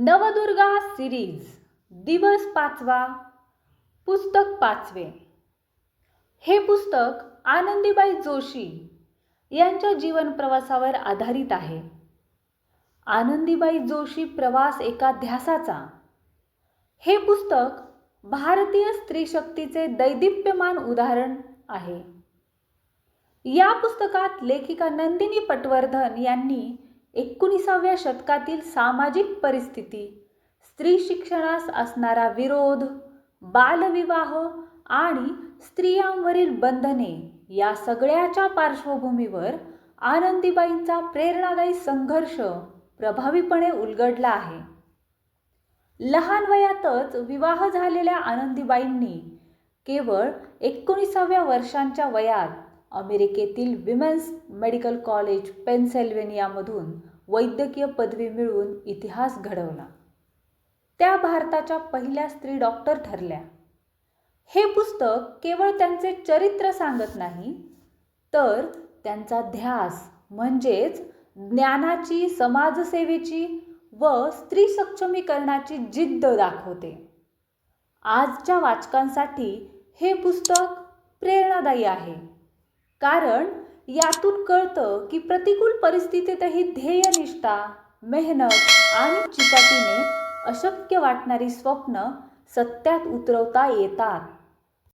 Navdurga series दिवस पाचवा पुस्तक पाचवे. हे पुस्तक आनंदीबाई जोशी यांच्या जीवन प्रवासावर आधारित आहे. आनंदीबाई जोशी प्रवास एका ध्यासाचा हे पुस्तक भारतीय स्त्री शक्तीचे दैदिप्यमान उदाहरण आहे. या पुस्तकात लेखिका नंदिनी पटवर्धन यांनी एकोणीसाव्या शतकातील सामाजिक परिस्थिती स्त्री शिक्षणास असणारा विरोध बालविवाह आणि स्त्रियांवरील बंधने या सगळ्याच्या पार्श्वभूमीवर आनंदीबाईंचा प्रेरणादायी संघर्ष प्रभावीपणे उलगडला आहे. लहान वयातच विवाह झालेल्या आनंदीबाईंनी केवळ एकोणीसाव्या वर्षांच्या वयात अमेरिकेतील विमेन्स मेडिकल कॉलेज पेन्सेल्वेनियामधून वैद्यकीय पदवी मिळवून इतिहास घडवला. त्या भारताच्या पहिल्या स्त्री डॉक्टर ठरल्या. हे पुस्तक केवळ त्यांचे चरित्र सांगत नाही तर त्यांचा ध्यास म्हणजेच ज्ञानाची समाजसेवेची व स्त्री सक्षमीकरणाची जिद्द दाखवते. आजच्या वाचकांसाठी हे पुस्तक प्रेरणादायी आहे. कारण यातून कळतं की प्रतिकूल परिस्थितीतही ध्येयनिष्ठा मेहनत आणि चिकाटीने अशक्य वाटणारी स्वप्न सत्यात उतरवता येतात.